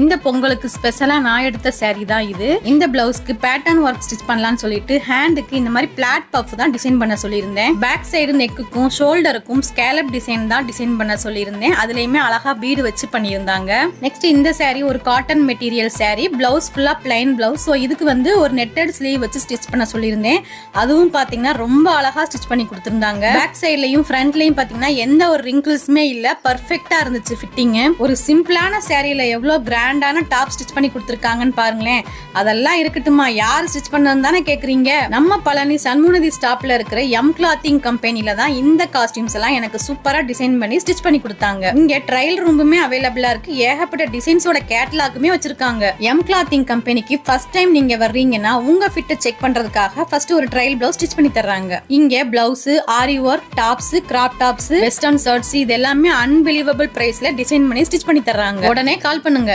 இந்த பொங்கலுக்கு ஸ்பெஷலா நான் எடுத்த saree தான் இது. இந்த பிளவுஸ்க்கு பேட்டர்ன் ஒர்க் ஸ்டிச் பண்ணலாம்னு சொல்லிட்டு ஹேண்டுக்கு இந்த மாதிரி பிளாட் பஃப் தான் டிசைன் பண்ண சொல்லியிருந்தேன். பேக் சைடு நெக்குக்கும் ஷோல்டருக்கும் ஸ்கேலப் டிசைன் தான் டிசைன் பண்ண சொல்லியிருந்தேன். அதுலயுமே அழகா பீடு வச்சு பண்ணியிருந்தாங்க. நெக்ஸ்ட் இந்த saree ஒரு காட்டன் மெட்டீரியல் saree. பிளவுஸ் ஃபுல்லா பிளைன் பிளவுஸ் ஸோ இதுக்கு வந்து ஒரு நெட்டட் ஸ்லீவ் வச்சு ஸ்டிச் பண்ண சொல்லியிருந்தேன். அதுவும் பாத்தீங்கன்னா ரொம்ப அழகா ஸ்டிச் பண்ணி கொடுத்துருந்தாங்க. பேக் சைட்லயும் ஃப்ரண்ட்லயும் பாத்தீங்கன்னா எந்த ஒரு ரிங்கிள்ஸுமே இல்ல. பர்ஃபெக்டா இருந்துச்சு ஃபிட்டிங் ஒரு சிம்பிளான சேரீல எவ்வளவு கிராண்டான டாப் ஸ்டிச் பண்ணி கொடுத்துருக்காங்கன்னு பாருங்களேன். அதெல்லாம் இருக்கட்டுமா யார் ஸ்டிச் பண்ணது தானே கேட்குறீங்க நம்ம பழனி சண்முனதி ஸ்டாப்ல இருக்கிற எம் கிளாத்திங் கம்பெனியில தான் இந்த காஸ்டியூம்ஸ் எல்லாம் எனக்கு சூப்பரா டிசைன் பண்ணி ஸ்டிச் பண்ணி கொடுத்தாங்க. இங்க ட்ரையல் ரூமுமே அவைலபிளா இருக்கு. ஏகப்பட்ட டிசைன்ஸோட கேட்டலாக்குமே வச்சிருக்காங்க. எம் கிளாத்திங் கம்பெனிக்கு ஃபர்ஸ்ட் டைம் நீங்க வர்றீங்கன்னா உங்க ஃபிட்டை செக் பண்றதுக்காக ஃபர்ஸ்ட் ஒரு ட்ரையல் பிளவுஸ் ஸ்டிச் பண்ணி தர்றாங்க. இங்க blouse aari work tops crop tops western shirts இது எல்லாமே அன்பிலீவபிள் பிரைஸ்ல டிசைன் பண்ணி ஸ்டிச் பண்ணி தர்றாங்க. உடனே கால் பண்ணுங்க.